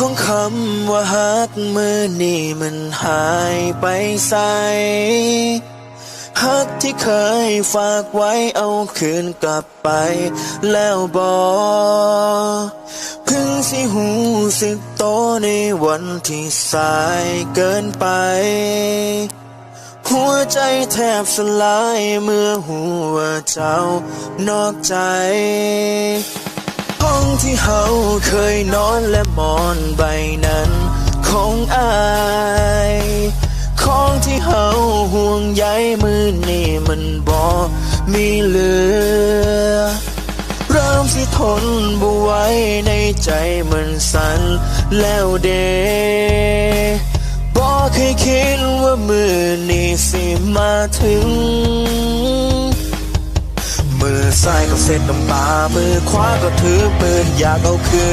ของคำว่าฮักมือนี่มันหายไปใสฮักที่เคยฝากไว้เอาคืนกลับไปแล้วบอเพึ่งสิหูสึกโตในวันที่สายเกินไป หัวใจแทบสลายเมื่อหัวเจ้านอกใจ ที่เฮาเคยนอนและมอนใบนั้น ของอายของที่เฮาห่วงใยมือนี่มันบอมีเหลือ เริ่มสิทนบ่ไหวในใจมันสั่นแล้วเดบ่เคยคิดว่ามือนี้สิมาถึงมือ ซ้ายก็เซ็ตน้ำตา มือขวาก็ถือปืนอยากเอาคื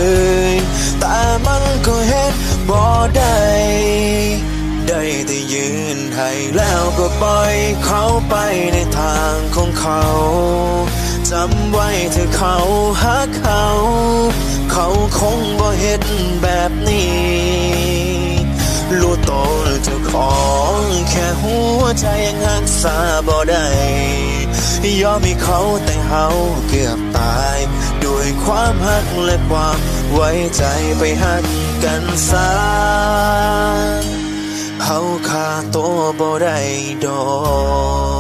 น แต่มันก็เฮ็ดบ่ได้ได้แต่ยืนให้แล้วก็ปล่อยเขาไปในทางของเขาจำไว้เธอเขาหาเขา เขาคงบ่เฮ็ดแบบนี้รู้ตนเจ้าของแค่หัวใจยังหักษาบ่ได้ ยอมให้เขาแต่เฮาเกือบตาย ด้วยความหักและความไว้ใจไปหักกันซะเฮาขาตัวบ่ได้ดอก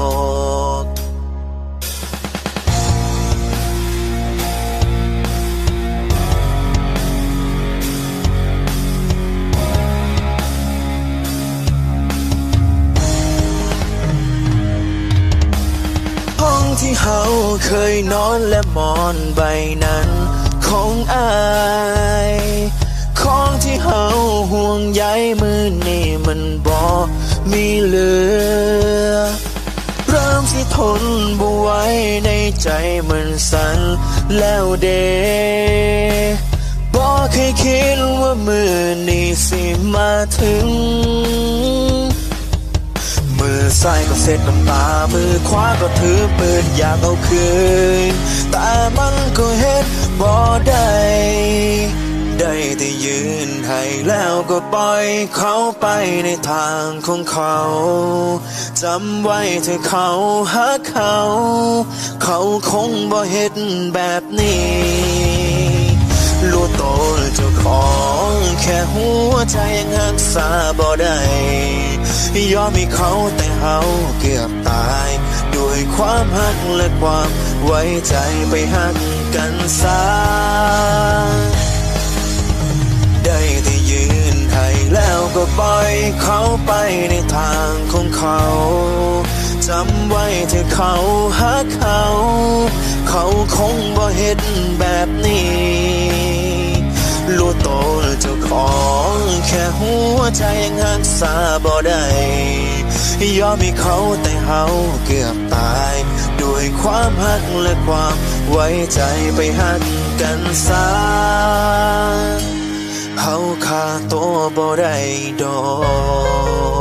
เฮาเคยนอนและมอนใบนั้น ของอายของที่เฮาห่วงใยมือนี่มันบอมีเหลือ เริ่มสิทนบ่ไหวในใจมันสั่นแล้วเดบ่เคยคิดว่ามือนี้สิมาถึง ซ้ายก็เซ็ตน้ำตา มือขวาก็ถือปืนอยากเอาคืน แต่มันก็เฮ็ดบ่ได้ ได้แต่ยืนให้แล้วก็ปล่อยเขาไปในทางของเขา จำไว้เธอเขาหาเขา เขาคงบ่เฮ็ดแบบนี้รู้ตนเจ้าของแค่หัวใจยังหักษาบ่ได้ ยอมให้เขาแต่เฮาเกือบตาย ด้วยความหักและความไว้ใจไปหักกันซาได้แต่ยืนให้แล้วก็ปล่อยเขาไปในทางของเขาจำไว้เธอเขาหาเขา เขาคงบ่เฮ็ดแบบนี้ รู้ตเจ้าของแค่หัวใจยังหักษาบ่ได้ยอมให้เขาแต่เฮาเกือบตาย ด้วยความหักและความไว้ใจไปหักกันซาเฮาขาตัวบ่ได้ดอก